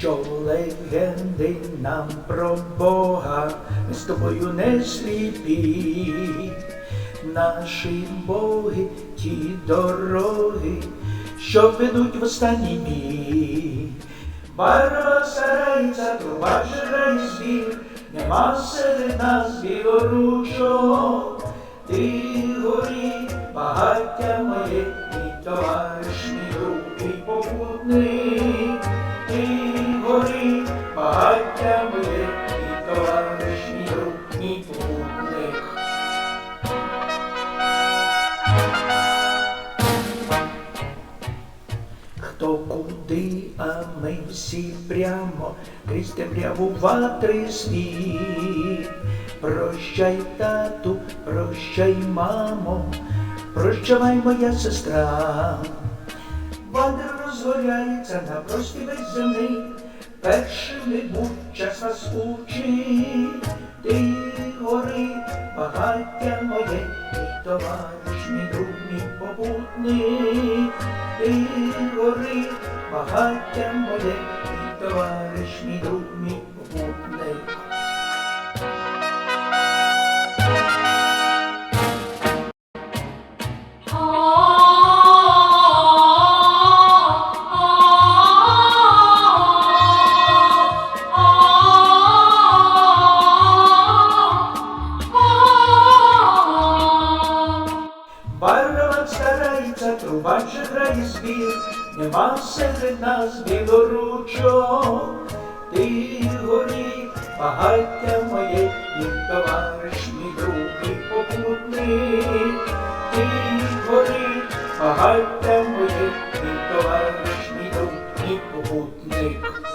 що легенди нам про Бога, ми з тобою не сліпі, наші боги, ті дороги, що ведуть в останній бій. Барва старається, труба жирає збір, нема серед нас білоручого. Ти горі, багаття моє, мій товариш, мій і горі, багаття моє, мій товариш, мій друг, мій. Хто куди, а ми всі прямо крізь темряву ватри світ. Прощай, тату, прощай, мамо, прощавай, моя сестра. Вадер розгоряється на прості весь першими будь час нас учить. Ти гори, багаття моє, мій товариш, мій друг, мій попутник. Ти гори, багаття моє, мій товариш, мій друг, мій наче грає збір, нема серед нас білоручок, ти горі, багаття моє, і товариш мій друг, і попутник, ти горі, багаття моє, і товариш мій друг, і попутник.